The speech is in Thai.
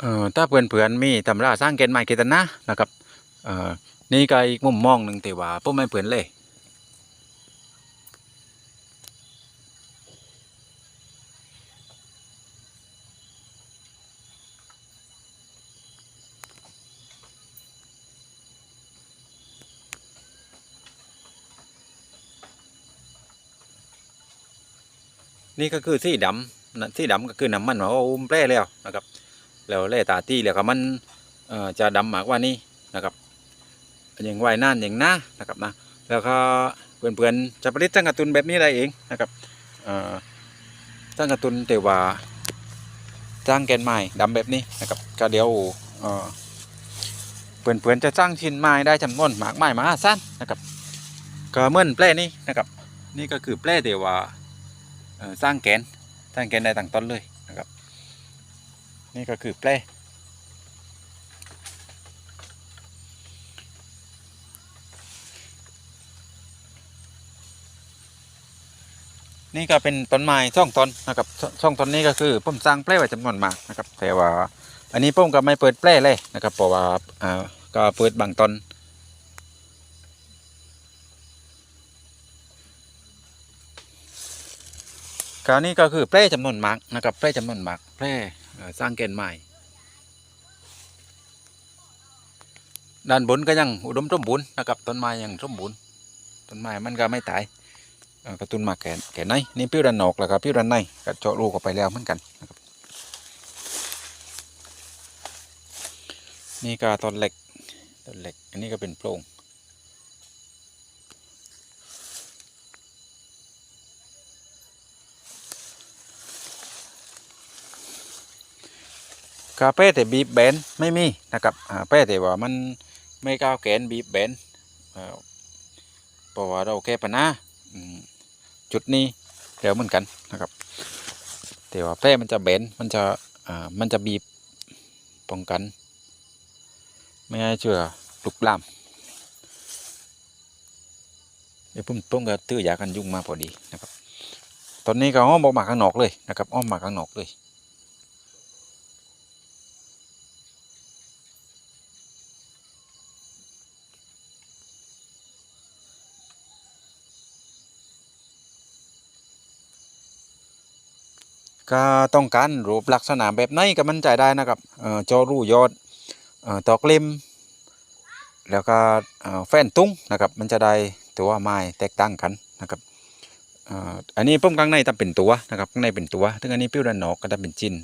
ถ้าเอ่อถ้าเพื่อนมีตำราสร้างเกณฑ์ใหม่เกณฑ์นะนะครับนี่ก็อีกมุมมองหนึ่งที่ว่าผมไม่เพื่อนเลยนี่ก็คือสีดำสีดำก็คือน้ำมันว่าอุ้มแปร่แล้วนะครับ แล้วแร่ตาตีแล้วก็มันจะดำหมากว่านี้นะครับอย่างไว้นานอย่างน้านะครับนะแล้วก็เพื่อนๆจะผลิตตั้งกระตุนแบบนี้ได้เองนะครับเอ่อตั้งกระตุนแต่ว่าจ้างแกนไม้ดำแบบนี้นะครับก็เดี๋ยวเอ่อเพื่อนๆจะจ้างชิ้นไม้ได้จำนวนมากมายมหาศาลนนะครับก็เมือนแปรนี้นะครับ นี่ก็คือแปร่แต่ว่าสร้างแกนสร้างแกนได้ตั้งต้นเลยนะครับ นี่ก็คือแปลนี่ก็เป็นต้นไม้ช่องต้นนะครับช่องต้นนี้ก็คือผมสร้างแปลไว้จำนวนมากนะครับ แต่ว่า อันนี้ผมก็ไม่เปิดแปลเลยนะครับเพราะว่าอ่าก็เปิดบางต้นคราวนี้ก็คือแพร่จำนวนมากนะครับแพร่จำนวนมากแพร่เอ่อ สร้างเกณฑ์ใหม่ ด้านบนก็ยังอุดมสมบูรณ์นะครับต้นไม้ยังสมบูรณ์ต้นไม้มันก็ไม่ตายกระตุนมาแขนแขนในนี่พิ้วด้านนอกแล้วก็พิ้วด้านในก็เจาะรูเข้าไปแล้วเหมือนกันนะครับนี่ก็ต้นเหล็กต้นเหล็กอันนี้ก็เป็นโพรง กาเป้แต่บีบแบนไม่มีนะครับอ่าเป้แต่ว่ามันไม่ก้าวแขนบีบแบนเอ่อเพราะว่าเราแก้ปัญหาจุดนี้เร็วเหมือนกันนะครับแต่ว่าแป้มันจะแบนมันจะมันจะบีบป้องกัน ไม่ให้เชื่อลุกลามเดี๋ยวผมต้งก็ตื้อยากันยุ่งมาพอดีนะครับ ตอนนี้ก็อ้อมออกมาข้างนอกเลยนะครับอ้อมมาข้างนอกเลย ก็ต้องการรูปลักษณะแบบไหนก็มันใจได้นะครับจอรูยอดตอกเล่มแล้วก็แฟนตุ้งนะครับ มันจะได้ตัวไม้แตกต่างกันนะครับอันนี้ปุ่มข้างในทำเป็นตัวนะครับข้างในเป็นตัวถึงอันนี้ปิ้วด้านนอกก็จะเป็นชิ้น